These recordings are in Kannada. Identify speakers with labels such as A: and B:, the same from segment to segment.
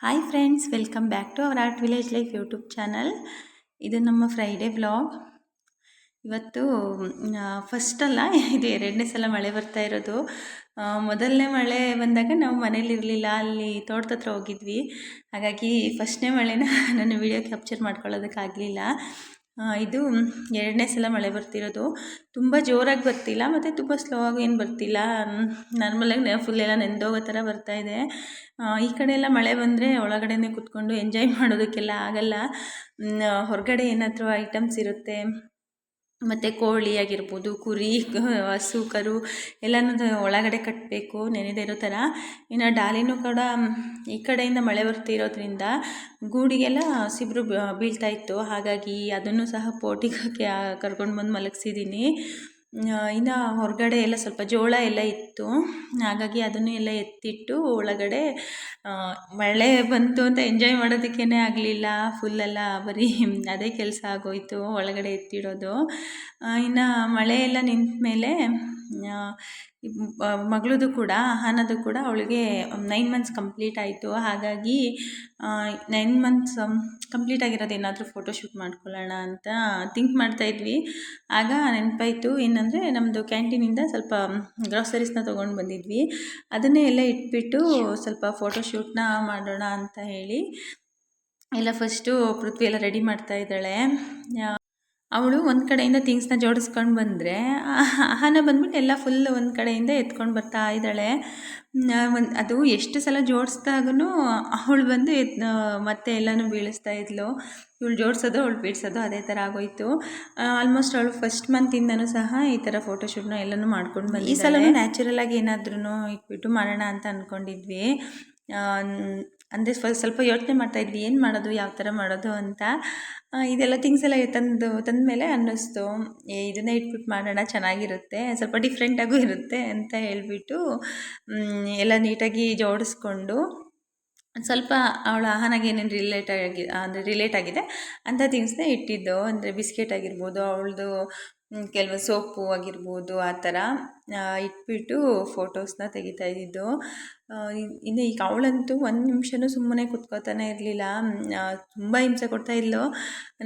A: Hi friends welcome back to our art village life YouTube channel ಇದು ನಮ್ಮ ಫ್ರೈಡೇ ವ್ಲಾಗ್ ಇವತ್ತು ಫಸ್ಟ್ ಅಲ್ಲ, ಇದು ಎರಡನೇ ಸಲ ಮಳೆ ಬರ್ತಾ ಇರೋದು. ಮೊದಲನೇ ಮಳೆ ಬಂದಾಗ ನಾವು ಮನೇಲಿ ಇರಲಿಲ್ಲ, ಅಲ್ಲಿ ತೋಟದ ಹತ್ರ ಹೋಗಿದ್ವಿ. ಹಾಗಾಗಿ ಫಸ್ಟ್ನೇ ಮಳೆನ ನಾನು ವಿಡಿಯೋ ಕ್ಯಾಪ್ಚರ್ ಮಾಡ್ಕೊಳ್ಳೋದಕ್ಕಾಗಲಿಲ್ಲ. ಇದು ಎರಡನೇ ಸಲ ಮಳೆ ಬರ್ತಿರೋದು. ತುಂಬ ಜೋರಾಗಿ ಬರ್ತಿಲ್ಲ ಮತ್ತು ತುಂಬ ಸ್ಲೋ ಆಗಿ ಏನು ಬರ್ತಿಲ್ಲ. ನಾರ್ಮಲಾಗಿ ಫುಲ್ ಎಲ್ಲ ನೆಂದೋಗೋ ಥರ ಬರ್ತಾ ಇದೆ. ಈ ಕಡೆ ಎಲ್ಲ ಮಳೆ ಬಂದರೆ ಒಳಗಡೆನೇ ಕೂತ್ಕೊಂಡು ಎಂಜಾಯ್ ಮಾಡೋದಕ್ಕೆಲ್ಲ ಆಗಲ್ಲ. ಹೊರಗಡೆ ಏನಾದರೂ ಐಟಮ್ಸ್ ಇರುತ್ತೆ. ಮತ್ತು ಕೋಳಿ ಆಗಿರ್ಬೋದು, ಕುರಿ ಹಸು, ಕರು ಎಲ್ಲನೂ ಒಳಗಡೆ ಕಟ್ಟಬೇಕು ನೆನೆದೇ ಇರೋ ಥರ. ಇನ್ನು ಡಾಲಿನೂ ಕೂಡ ಈ ಕಡೆಯಿಂದ ಮಳೆ ಬರ್ತಿರೋದ್ರಿಂದ ಗೂಡಿಗೆಲ್ಲ ಹಸಿಬ್ರು ಬೀಳ್ತಾ ಇತ್ತು. ಹಾಗಾಗಿ ಅದನ್ನು ಸಹ ಪೋಟಿಗೆ ಕರ್ಕೊಂಡು ಬಂದು ಮಲಗಿಸಿದ್ದೀನಿ. ಇನ್ನು ಹೊರಗಡೆ ಎಲ್ಲ ಸ್ವಲ್ಪ ಜೋಳ ಎಲ್ಲ ಇತ್ತು. ಹಾಗಾಗಿ ಅದನ್ನು ಎಲ್ಲ ಎತ್ತಿಟ್ಟು ಒಳಗಡೆ ಮಳೆ ಬಂತು ಅಂತ ಎಂಜಾಯ್ ಮಾಡೋದಕ್ಕೇ ಆಗಲಿಲ್ಲ. ಫುಲ್ಲೆಲ್ಲ ಬರೀ ಅದೇ ಕೆಲಸ ಆಗೋಯಿತು ಒಳಗಡೆ ಎತ್ತಿಡೋದು. ಇನ್ನು ಮಳೆ ಎಲ್ಲ ನಿಂತ ಮೇಲೆ ಮಗಳದು ಕೂಡ ಅಹನದು ಕೂಡ ಅವಳಿಗೆ ನೈನ್ ಮಂತ್ಸ್ ಕಂಪ್ಲೀಟ್ ಆಯಿತು. ಹಾಗಾಗಿ ನೈನ್ ಮಂತ್ಸ್ ಕಂಪ್ಲೀಟ್ ಆಗಿರೋದು ಏನಾದರೂ ಫೋಟೋಶೂಟ್ ಮಾಡ್ಕೊಳ್ಳೋಣ ಅಂತ ಥಿಂಕ್ ಮಾಡ್ತಾಯಿದ್ವಿ ಆಗ ನೆನಪಾಯಿತು, ಏನಂದರೆ ನಮ್ಮದು ಕ್ಯಾಂಟೀನಿಂದ ಸ್ವಲ್ಪ ಗ್ರಾಸರೀಸ್ನ ತೊಗೊಂಡು ಬಂದಿದ್ವಿ. ಅದನ್ನೇ ಎಲ್ಲ ಇಟ್ಬಿಟ್ಟು ಸ್ವಲ್ಪ ಫೋಟೋಶೂಟ್ನ ಮಾಡೋಣ ಅಂತ ಹೇಳಿ, ಎಲ್ಲ ಫಸ್ಟು ಪೃಥ್ವಿ ಎಲ್ಲ ರೆಡಿ ಮಾಡ್ತಾ ಇದ್ದಾಳೆ. ಅವಳು ಒಂದು ಕಡೆಯಿಂದ ಥಿಂಗ್ಸ್ನ ಜೋಡಿಸ್ಕೊಂಡು ಬಂದರೆ ಅಹನ ಬಂದ್ಬಿಟ್ಟು ಎಲ್ಲ ಫುಲ್ ಒಂದು ಕಡೆಯಿಂದ ಎತ್ಕೊಂಡು ಬರ್ತಾ ಇದ್ದಾಳೆ. ಒಂದು, ಅದು ಎಷ್ಟು ಸಲ ಜೋಡಿಸ್ದಾಗೂ ಅವಳು ಬಂದು ಎತ್ ಮತ್ತೆ ಎಲ್ಲನೂ ಬೀಳಿಸ್ತಾ ಇದ್ಲು. ಇವಳು ಜೋಡಿಸೋದು, ಅವಳು ಬೀಳ್ಸೋದು ಅದೇ ಥರ ಆಗೋಯ್ತು. ಆಲ್ಮೋಸ್ಟ್ ಅವಳು ಫಸ್ಟ್ ಮಂತಿಂದನೂ ಸಹ ಈ ಥರ ಫೋಟೋಶೂಟ್ನ ಎಲ್ಲನೂ ಮಾಡ್ಕೊಂಡು ಬಂದು ಈ ಸಲ ನ್ಯಾಚುರಲ್ ಆಗಿ ಏನಾದ್ರೂ ಇಟ್ಬಿಟ್ಟು ಮಾಡೋಣ ಅಂತ ಅಂದ್ಕೊಂಡಿದ್ವಿ ಅಂದರೆ ಸ್ವಲ್ಪ ಯೋಚನೆ ಮಾಡ್ತಾ ಇದ್ವಿ, ಏನು ಮಾಡೋದು, ಯಾವ ಥರ ಮಾಡೋದು ಅಂತ. ಇದೆಲ್ಲ ಥಿಂಗ್ಸ್ ಎಲ್ಲ ತಂದು ಮೇಲೆ ಅನ್ನಿಸ್ತು. ಇದನ್ನೇ ಇಟ್ಬಿಟ್ಟು ಮಾಡೋಣ, ಚೆನ್ನಾಗಿರುತ್ತೆ, ಸ್ವಲ್ಪ ಡಿಫ್ರೆಂಟಾಗೂ ಇರುತ್ತೆ ಅಂತ ಹೇಳಿಬಿಟ್ಟು ಎಲ್ಲ ನೀಟಾಗಿ ಜೋಡಿಸ್ಕೊಂಡು, ಸ್ವಲ್ಪ ಅವಳ ಆಹಾನಾಗೆ ಏನೇನು ರಿಲೇಟ್ ಆಗಿ, ಅಂದರೆ ರಿಲೇಟ್ ಆಗಿದೆ ಅಂಥ ಥಿಂಗ್ಸ್ನೇ ಇಟ್ಟಿದ್ದು. ಅಂದರೆ ಬಿಸ್ಕೆಟ್ ಆಗಿರ್ಬೋದು, ಅವಳದು ಕೆಲವು ಸೋಪು ಆಗಿರ್ಬೋದು ಆ ಥರ ಇಟ್ಬಿಟ್ಟು ಫೋಟೋಸ್ನ ತೆಗಿತಾ ಇದ್ದಿದ್ದು. ಇನ್ನು ಈಗ ಅವಳಂತೂ ಒಂದು ನಿಮಿಷನೂ ಸುಮ್ಮನೆ ಕುತ್ಕೋತಾನೆ ಇರಲಿಲ್ಲ. ತುಂಬ ಹಿಂಸೆ ಕೊಡ್ತಾ ಇದ್ಲು.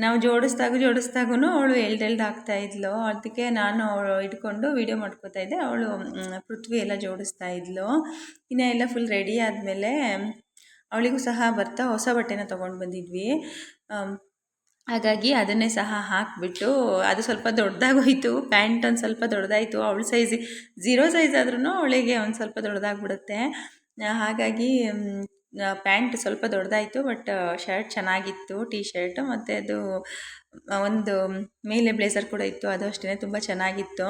A: ನಾವು ಜೋಡಿಸ್ದಾಗ ಜೋಡಿಸ್ದಾಗೂ ಅವಳು ಎಲ್ಡೆಲ್ಡ್ ಆಗ್ತಾ ಇದ್ಲು. ಅದಕ್ಕೆ ನಾನು ಅವಳು ಇಟ್ಕೊಂಡು ವೀಡಿಯೋ ಮಾಡ್ಕೋತಾ ಇದ್ದೆ. ಅವಳು ಪೃಥ್ವಿ ಎಲ್ಲ ಜೋಡಿಸ್ತಾ ಇದ್ಲು. ಇನ್ನು ಎಲ್ಲ ಫುಲ್ ರೆಡಿ ಆದಮೇಲೆ ಅವಳಿಗೂ ಸಹ ಬರ್ತಾ ಹೊಸ ಬಟ್ಟೆನ ತೊಗೊಂಡು ಬಂದಿದ್ವಿ. ಹಾಗಾಗಿ ಅದನ್ನೇ ಸಹ ಹಾಕಿಬಿಟ್ಟು ಅದು ಸ್ವಲ್ಪ ದೊಡ್ಡದಾಗೋಯಿತು. ಪ್ಯಾಂಟ್ ಒಂದು ಸ್ವಲ್ಪ ದೊಡ್ಡದಾಯಿತು. ಅವಳ ಸೈಜ್ ಝೀರೋ ಸೈಜ್ ಆದ್ರೂ ಅವಳಿಗೆ ಒಂದು ಸ್ವಲ್ಪ ದೊಡ್ಡದಾಗ್ಬಿಡುತ್ತೆ. ಹಾಗಾಗಿ ಪ್ಯಾಂಟ್ ಸ್ವಲ್ಪ ದೊಡ್ಡದಾಯಿತು, ಬಟ್ ಶರ್ಟ್ ಚೆನ್ನಾಗಿತ್ತು ಟೀ ಶರ್ಟ್ ಮತ್ತು ಅದು ಒಂದು ಮೇಲೆ ಬ್ಲೇಸರ್ ಕೂಡ ಇತ್ತು, ಅದು ಅಷ್ಟೇ ತುಂಬ ಚೆನ್ನಾಗಿತ್ತು.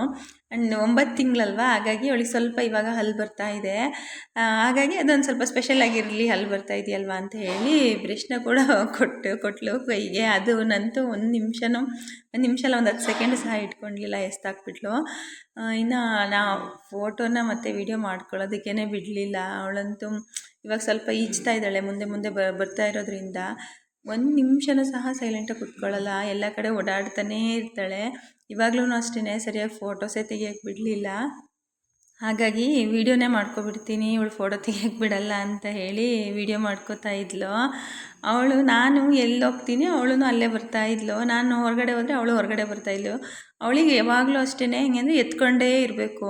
A: ಆ್ಯಂಡ್ ಒಂಬತ್ತು ತಿಂಗಳಲ್ವಾ, ಹಾಗಾಗಿ ಅವಳಿಗೆ ಸ್ವಲ್ಪ ಇವಾಗ ಹಲ್ಲು ಬರ್ತಾ ಇದೆ. ಹಾಗಾಗಿ ಅದೊಂದು ಸ್ವಲ್ಪ ಸ್ಪೆಷಲ್ ಆಗಿರಲಿ, ಹಲ್ಲು ಬರ್ತಾ ಇದೆಯಲ್ವಾ ಅಂತ ಹೇಳಿ ಬ್ರಷ್ನ ಕೂಡ ಕೊಟ್ಟು ಕೊಟ್ಟಲು ಕೈಗೆ ಅದು ನಂತೂ ಒಂದು ನಿಮಿಷನೂ, ಒಂದು ನಿಮಿಷ ಅಲ್ಲ ಒಂದು ಹತ್ತು ಸೆಕೆಂಡ್ ಸಹ ಇಟ್ಕೊಂಡಿಲ್ಲ, ಎಸ್ತಾಕ್ಬಿಟ್ಲು. ಇನ್ನು ನಾವು ಫೋಟೋನ ಮತ್ತು ವಿಡಿಯೋ ಮಾಡ್ಕೊಳ್ಳೋದಕ್ಕೇ ಬಿಡಲಿಲ್ಲ. ಅವಳಂತೂ ಇವಾಗ ಸ್ವಲ್ಪ ಈಜ್ತಾ ಇದ್ದಾಳೆ, ಮುಂದೆ ಮುಂದೆ ಬ, ಬರ್ತಾ ಇರೋದ್ರಿಂದ ಒಂದು ನಿಮಿಷನೂ ಸಹ ಸೈಲೆಂಟಾಗಿ ಕುತ್ಕೊಳ್ಳಲ್ಲ, ಎಲ್ಲ ಕಡೆ ಓಡಾಡ್ತಾನೇ ಇರ್ತಾಳೆ. ಇವಾಗಲೂ ಅಷ್ಟೇ ಸರಿಯಾಗಿ ಫೋಟೋಸೇ ತೆಗಿಯೋಕ್ಕೆ ಬಿಡಲಿಲ್ಲ ಹಾಗಾಗಿ ವೀಡಿಯೋನೇ ಮಾಡ್ಕೊಬಿಡ್ತೀನಿ, ಇವಳು ಫೋಟೋ ತೆಗಿಯೋಕ್ಕೆ ಬಿಡಲ್ಲ ಅಂತ ಹೇಳಿ ವಿಡಿಯೋ ಮಾಡ್ಕೋತಾ ಇದ್ಲು. ಅವಳು, ನಾನು ಎಲ್ಲಿ ಹೋಗ್ತೀನಿ ಅವಳು ಅಲ್ಲೇ ಬರ್ತಾ ಇದ್ಲು. ನಾನು ಹೊರಗಡೆ ಹೋದರೆ ಅವಳು ಹೊರಗಡೆ ಬರ್ತಾ ಇದ್ಲು. ಅವಳಿಗೆ ಯಾವಾಗಲೂ ಅಷ್ಟೇ ಹೆಂಗೆ ಎತ್ಕೊಂಡೇ ಇರಬೇಕು.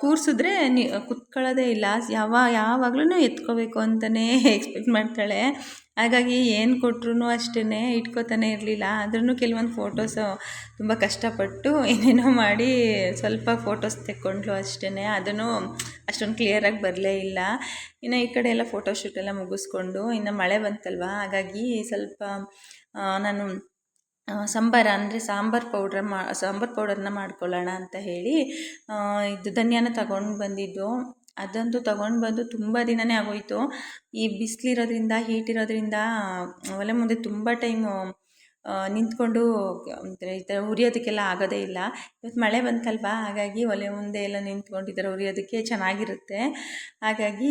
A: ಕೂರಿಸಿದ್ರೆ ನಿ, ಕುತ್ಕೊಳ್ಳೋದೇ ಇಲ್ಲ. ಯಾವ ಯಾವಾಗ್ಲೂ ಎತ್ಕೋಬೇಕು ಅಂತಲೇ ಎಕ್ಸ್ಪೆಕ್ಟ್ ಮಾಡ್ತಾಳೆ. ಹಾಗಾಗಿ ಏನು ಕೊಟ್ರೂ ಅಷ್ಟೇ ಇಟ್ಕೋತಾನೆ ಇರಲಿಲ್ಲ. ಆದ್ರೂ ಕೆಲವೊಂದು ಫೋಟೋಸು ತುಂಬ ಕಷ್ಟಪಟ್ಟು ಏನೇನೋ ಮಾಡಿ ಸ್ವಲ್ಪ ಫೋಟೋಸ್ ತೆಕ್ಕೊಂಡ್ಲು ಅಷ್ಟೇ ಅದನ್ನು ಅಷ್ಟೊಂದು ಕ್ಲಿಯರಾಗಿ ಬರಲೇ ಇಲ್ಲ. ಇನ್ನು ಈ ಕಡೆ ಎಲ್ಲ ಫೋಟೋಶೂಟ್ ಎಲ್ಲ ಮುಗಿಸ್ಕೊಂಡು, ಇನ್ನು ಮಳೆ ಬಂತಲ್ವ? ಹಾಗಾಗಿ ಸ್ವಲ್ಪ ನಾನು ಸಂಬಾರ ಅಂದರೆ ಸಾಂಬಾರು ಪೌಡ್ರ್ ಮಾ, ಸಾಂಬಾರು ಪೌಡರ್ನ ಮಾಡ್ಕೊಳ್ಳೋಣ ಅಂತ ಹೇಳಿ ಇದು ಧನಿಯಾನ ತಗೊಂಡು ಬಂದಿದ್ದು. ಅದಂತೂ ತಗೊಂಡು ಬಂದು ತುಂಬ ದಿನವೇ ಆಗೋಯಿತು. ಈ ಬಿಸಿಲಿರೋದ್ರಿಂದ ಹೀಟ್ ಇರೋದ್ರಿಂದ ಒಲೆ ಮುಂದೆ ತುಂಬ ಟೈಮು ನಿಂತ್ಕೊಂಡು ಈ ಥರ ಉರಿಯೋದಕ್ಕೆಲ್ಲ ಆಗೋದೇ ಇಲ್ಲ. ಇವತ್ತು ಮಳೆ ಬಂತಲ್ವಾ? ಹಾಗಾಗಿ ಒಲೆ ಮುಂದೆ ಎಲ್ಲ ನಿಂತ್ಕೊಂಡು ಈ ಥರ ಉರಿಯೋದಕ್ಕೆ ಚೆನ್ನಾಗಿರುತ್ತೆ. ಹಾಗಾಗಿ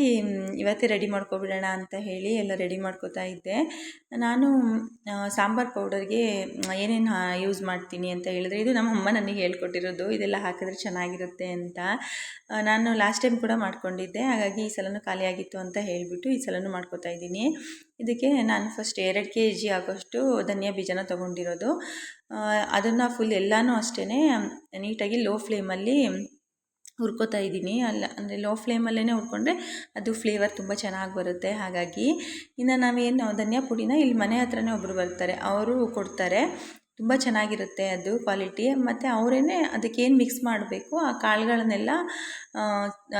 A: ಇವತ್ತೇ ರೆಡಿ ಮಾಡ್ಕೊಬಿಡೋಣ ಅಂತ ಹೇಳಿ ಎಲ್ಲ ರೆಡಿ ಮಾಡ್ಕೋತಾ ಇದ್ದೆ. ನಾನು ಸಾಂಬಾರ್ ಪೌಡರ್ಗೆ ಏನೇನು ಯೂಸ್ ಮಾಡ್ತೀನಿ ಅಂತ ಹೇಳಿದ್ರೆ ಇದು ನಮ್ಮ ಅಮ್ಮ ನನಗೆ ಹೇಳ್ಕೊಟ್ಟಿರೋದು. ಇದೆಲ್ಲ ಹಾಕಿದ್ರೆ ಚೆನ್ನಾಗಿರುತ್ತೆ ಅಂತ. ನಾನು ಲಾಸ್ಟ್ ಟೈಮ್ ಕೂಡ ಮಾಡ್ಕೊಂಡಿದ್ದೆ. ಹಾಗಾಗಿ ಈ ಸಲನೂ ಖಾಲಿಯಾಗಿತ್ತು ಅಂತ ಹೇಳಿಬಿಟ್ಟು ಈ ಸಲನೂ ಮಾಡ್ಕೋತಾ ಇದ್ದೀನಿ. ಇದಕ್ಕೆ ನಾನು ಫಸ್ಟ್ ಎರಡು ಕೆ ಜಿ ಆಗೋಷ್ಟು ಧನಿಯಾ ಬೀಜನ ತೊಗೊಂಡಿರೋದು. ಅದನ್ನು ಫುಲ್ ಎಲ್ಲನೂ ಅಷ್ಟೇ ನೀಟಾಗಿ ಲೋ ಫ್ಲೇಮಲ್ಲಿ ಹುರ್ಕೋತಾ ಇದ್ದೀನಿ. ಅಲ್ಲ, ಅಂದರೆ ಲೋ ಫ್ಲೇಮಲ್ಲೇ ಹುರ್ಕೊಂಡ್ರೆ ಅದು ಫ್ಲೇವರ್ ತುಂಬ ಚೆನ್ನಾಗಿ ಬರುತ್ತೆ. ಹಾಗಾಗಿ ಇನ್ನು ನಾವೇನು ಧನಿಯಾ ಪುಡಿನ ಇಲ್ಲಿ ಮನೆ ಹತ್ರನೇ ಒಬ್ಬರು ಬರ್ತಾರೆ, ಅವರು ಕೊಡ್ತಾರೆ. ತುಂಬ ಚೆನ್ನಾಗಿರುತ್ತೆ ಅದು ಕ್ವಾಲಿಟಿ ಮತ್ತು ಅವರೇನೆ ಅದಕ್ಕೇನು ಮಿಕ್ಸ್ ಮಾಡಬೇಕು? ಆ ಕಾಳುಗಳನ್ನೆಲ್ಲ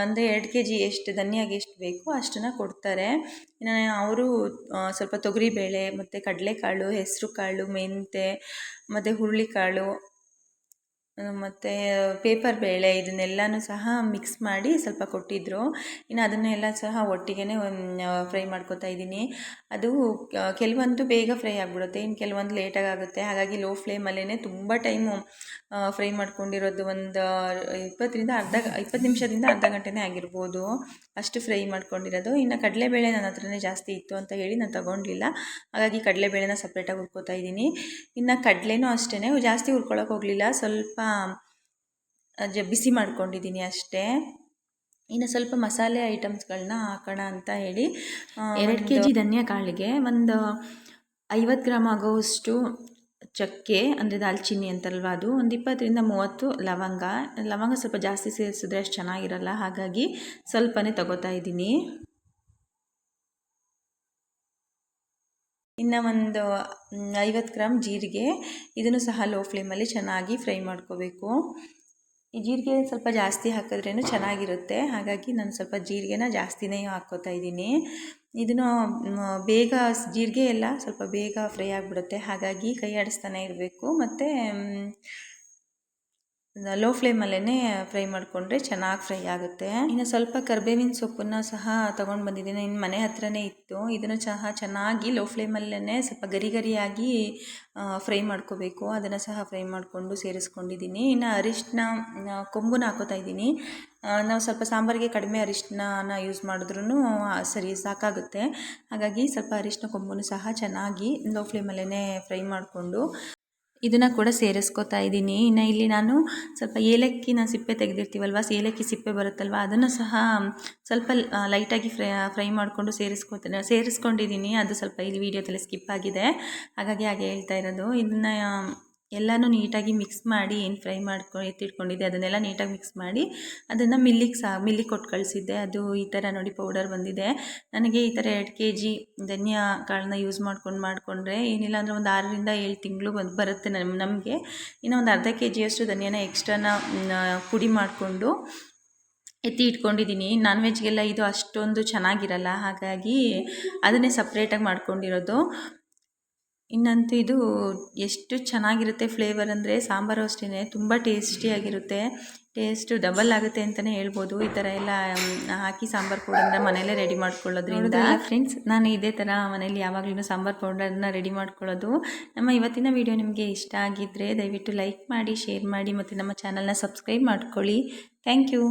A: ಅಂದರೆ ಎರಡು ಕೆ ಜಿ ಎಷ್ಟು, ಧನಿಯಾಗೆ ಎಷ್ಟು ಬೇಕು ಅಷ್ಟನ್ನು ಕೊಡ್ತಾರೆ. ಇನ್ನು ಅವರು ಸ್ವಲ್ಪ ತೊಗರಿಬೇಳೆ, ಮತ್ತು ಕಡಲೆಕಾಳು ಹೆಸರು ಕಾಳು ಮೆಂತೆ ಮತ್ತು ಹುರುಳಿಕಾಳು ಮತ್ತು ಪೇಪರ್ ಬೇಳೆ ಇದನ್ನೆಲ್ಲನೂ ಸಹ ಮಿಕ್ಸ್ ಮಾಡಿ ಸ್ವಲ್ಪ ಕೊಟ್ಟಿದ್ದರು ಇನ್ನು ಅದನ್ನೆಲ್ಲ ಸಹ ಒಟ್ಟಿಗೆ ಫ್ರೈ ಮಾಡ್ಕೋತಾ ಇದ್ದೀನಿ. ಅದು ಕೆಲವೊಂದು ಬೇಗ ಫ್ರೈ ಆಗಿಬಿಡುತ್ತೆ. ಇನ್ನು ಕೆಲವೊಂದು ಲೇಟಾಗಿ ಆಗುತ್ತೆ. ಹಾಗಾಗಿ ಲೋ ಫ್ಲೇಮಲ್ಲೇ ತುಂಬ ಟೈಮು ಫ್ರೈ ಮಾಡ್ಕೊಂಡಿರೋದು ಒಂದು ಇಪ್ಪತ್ತರಿಂದ ಅರ್ಧ, ಇಪ್ಪತ್ತು ನಿಮಿಷದಿಂದ ಅರ್ಧ ಗಂಟೆನೇ ಆಗಿರ್ಬೋದು. ಅಷ್ಟು ಫ್ರೈ ಮಾಡ್ಕೊಂಡಿರೋದು. ಇನ್ನು ಕಡಲೆಬೇಳೆ ನನ್ನ ಹತ್ರನೇ ಜಾಸ್ತಿ ಇತ್ತು ಅಂತ ಹೇಳಿ ನಾನು ತೊಗೊಂಡಿಲ್ಲ. ಹಾಗಾಗಿ ಕಡಲೆಬೇಳೆನ ಸಪ್ರೇಟಾಗಿ ಹುರ್ಕೋತಾ ಇದ್ದೀನಿ. ಇನ್ನು ಕಡಲೆನೂ ಅಷ್ಟೇ ಜಾಸ್ತಿ ಹುರ್ಕೊಳಕ್ಕೆ ಹೋಗಲಿಲ್ಲ. ಸ್ವಲ್ಪ ಬಿಸಿ ಮಾಡ್ಕೊಂಡಿದ್ದೀನಿ ಅಷ್ಟೇ. ಇನ್ನು ಸ್ವಲ್ಪ ಮಸಾಲೆ ಐಟಮ್ಸ್ಗಳನ್ನ ಹಾಕೋಣ ಅಂತ ಹೇಳಿ ಎರಡು ಕೆ ಜಿ ಧನಿಯಾ ಕಾಳಿಗೆ ಒಂದು ಐವತ್ತು ಗ್ರಾಮ್ ಆಗೋವಷ್ಟು ಚಕ್ಕೆ ಅಂದರೆ ದಾಲ್ಚಿನ್ನಿ ಅಂತಲ್ವ ಅದು ಒಂದು ಇಪ್ಪತ್ತರಿಂದ ಮೂವತ್ತು ಲವಂಗ. ಲವಂಗ ಸ್ವಲ್ಪ ಜಾಸ್ತಿ ಸೇರಿಸಿದ್ರೆ ಅಷ್ಟು ಚೆನ್ನಾಗಿರಲ್ಲ ಹಾಗಾಗಿ ಸ್ವಲ್ಪನೇ ತಗೋತಾ ಇದ್ದೀನಿ. ಇನ್ನು ಒಂದು ಐವತ್ತು ಗ್ರಾಮ್ ಜೀರಿಗೆ. ಇದನ್ನು ಸಹ ಲೋ ಫ್ಲೇಮಲ್ಲಿ ಚೆನ್ನಾಗಿ ಫ್ರೈ ಮಾಡ್ಕೋಬೇಕು. ಈ ಜೀರಿಗೆ ಸ್ವಲ್ಪ ಜಾಸ್ತಿ ಹಾಕಿದ್ರೇ ಚೆನ್ನಾಗಿರುತ್ತೆ. ಹಾಗಾಗಿ ನಾನು ಸ್ವಲ್ಪ ಜೀರಿಗೆನ ಜಾಸ್ತಿನೇ ಹಾಕ್ಕೋತಾ ಇದ್ದೀನಿ. ಇದನ್ನು ಬೇಗ ಜೀರಿಗೆ ಎಲ್ಲ ಸ್ವಲ್ಪ ಬೇಗ ಫ್ರೈ ಆಗಿಬಿಡುತ್ತೆ. ಹಾಗಾಗಿ ಕೈ ಆಡಿಸ್ತಾನೆ ಇರಬೇಕು. ಮತ್ತು ಲೋ ಫ್ಲೇಮಲ್ಲೇ ಫ್ರೈ ಮಾಡಿಕೊಂಡ್ರೆ ಚೆನ್ನಾಗಿ ಫ್ರೈ ಆಗುತ್ತೆ. ಇನ್ನು ಸ್ವಲ್ಪ ಕರ್ಬೇವಿನ ಸೊಪ್ಪನ್ನು ಸಹ ತೊಗೊಂಡು ಬಂದಿದ್ದೀನಿ. ಇನ್ನು ಮನೆ ಹತ್ರನೇ ಇತ್ತು. ಇದನ್ನು ಸಹ ಚೆನ್ನಾಗಿ ಲೋ ಫ್ಲೇಮಲ್ಲೇ ಸ್ವಲ್ಪ ಗರಿ ಗರಿಯಾಗಿ ಫ್ರೈ ಮಾಡ್ಕೋಬೇಕು. ಅದನ್ನು ಸಹ ಫ್ರೈ ಮಾಡಿಕೊಂಡು ಸೇರಿಸ್ಕೊಂಡಿದ್ದೀನಿ. ಇನ್ನು ಅರಿಶಿನ ಕೊಂಬುನ ಹಾಕೋತಾ ಇದ್ದೀನಿ. ನಾವು ಸ್ವಲ್ಪ ಸಾಂಬಾರಿಗೆ ಕಡಿಮೆ ಅರಿಶಿನ ಯೂಸ್ ಮಾಡಿದ್ರೂ ಸರಿ ಸಾಕಾಗುತ್ತೆ. ಹಾಗಾಗಿ ಸ್ವಲ್ಪ ಅರಿಶಿನ ಕೊಂಬುನು ಸಹ ಚೆನ್ನಾಗಿ ಲೋ ಫ್ಲೇಮಲ್ಲೇ ಫ್ರೈ ಮಾಡಿಕೊಂಡು ಇದನ್ನು ಕೂಡ ಸೇರಿಸ್ಕೊತಾ ಇದ್ದೀನಿ. ಇನ್ನು ಇಲ್ಲಿ ನಾನು ಸ್ವಲ್ಪ ಏಲಕ್ಕಿನ ಸಿಪ್ಪೆ ತೆಗೆದಿರ್ತೀವಲ್ವ, ಏಲಕ್ಕಿ ಸಿಪ್ಪೆ ಬರುತ್ತಲ್ವ, ಅದನ್ನು ಸಹ ಸ್ವಲ್ಪ ಲೈಟಾಗಿ ಫ್ರೈ ಫ್ರೈ ಮಾಡಿಕೊಂಡು ಸೇರಿಸ್ಕೊತೀನಿ, ಸೇರಿಸ್ಕೊಂಡಿದ್ದೀನಿ. ಅದು ಸ್ವಲ್ಪ ಇಲ್ಲಿ ವೀಡಿಯೋದಲ್ಲಿ ಸ್ಕಿಪ್ ಆಗಿದೆ. ಹಾಗಾಗಿ ಹಾಗೆ ಹೇಳ್ತಾ ಇರೋದು. ಇದನ್ನು ಎಲ್ಲನೂ ನೀಟಾಗಿ ಮಿಕ್ಸ್ ಮಾಡಿ ಏನು ಫ್ರೈ ಮಾಡ್ಕೊ, ಎತ್ತಿಟ್ಕೊಂಡಿದ್ದೆ ಅದನ್ನೆಲ್ಲ ನೀಟಾಗಿ ಮಿಕ್ಸ್ ಮಾಡಿ ಅದನ್ನು ಮಿಲ್ಲಿಗೆ ಸಾ ಮಿಲ್ಲಿಗೆ ಕೊಟ್ಟು ಕಳಿಸಿದ್ದೆ. ಅದು ಈ ಥರ ನೋಡಿ ಪೌಡರ್ ಬಂದಿದೆ. ನನಗೆ ಈ ಥರ ಎರಡು ಕೆ ಜಿ ಧನಿಯಾ ಕಾಳನ್ನ ಯೂಸ್ ಮಾಡ್ಕೊಂಡು, ಮಾಡಿಕೊಂಡ್ರೆ ಏನಿಲ್ಲ ಅಂದರೆ ಒಂದು ಆರರಿಂದ ಏಳು ತಿಂಗಳು ಬಂದು, ಬರುತ್ತೆ ನಮ್ಮ ನಮಗೆ. ಇನ್ನು ಒಂದು ಅರ್ಧ ಕೆ ಜಿಯಷ್ಟು ಧನಿಯಾನ ಎಕ್ಸ್ಟ್ರಾನ ಪುಡಿ ಮಾಡಿಕೊಂಡು ಎತ್ತಿ ಇಟ್ಕೊಂಡಿದ್ದೀನಿ ನಾನ್ ವೆಜ್ಗೆಲ್ಲ ಇದು ಅಷ್ಟೊಂದು ಚೆನ್ನಾಗಿರಲ್ಲ. ಹಾಗಾಗಿ ಅದನ್ನೇ ಸಪ್ರೇಟಾಗಿ ಮಾಡ್ಕೊಂಡಿರೋದು. ಇನ್ನಂತೂ ಇದು ಎಷ್ಟು ಚೆನ್ನಾಗಿರುತ್ತೆ ಫ್ಲೇವರ್ ಅಂದರೆ ಸಾಂಬಾರು ಅಷ್ಟೇ ತುಂಬ ಟೇಸ್ಟಿಯಾಗಿರುತ್ತೆ. ಟೇಸ್ಟು ಡಬಲ್ ಆಗುತ್ತೆ ಅಂತಲೇ ಹೇಳ್ಬೋದು. ಈ ಥರ ಎಲ್ಲ ಹಾಕಿ ಸಾಂಬಾರು ಪೌಡರ್ನ ಮನೇಲೇ ರೆಡಿ ಮಾಡ್ಕೊಳ್ಳೋದ್ರಿಂದ ಫ್ರೆಂಡ್ಸ್, ನಾನು ಇದೇ ಥರ ಮನೇಲಿ ಯಾವಾಗಲೂ ಸಾಂಬಾರು ಪೌಡರ್ನ ರೆಡಿ ಮಾಡ್ಕೊಳ್ಳೋದು. ನಮ್ಮ ಇವತ್ತಿನ ವಿಡಿಯೋ ನಿಮಗೆ ಇಷ್ಟ ಆಗಿದ್ದರೆ ದಯವಿಟ್ಟು ಲೈಕ್ ಮಾಡಿ, ಶೇರ್ ಮಾಡಿ ಮತ್ತು ನಮ್ಮ ಚಾನಲ್ನ ಸಬ್ಸ್ಕ್ರೈಬ್ ಮಾಡ್ಕೊಳ್ಳಿ. Thank you.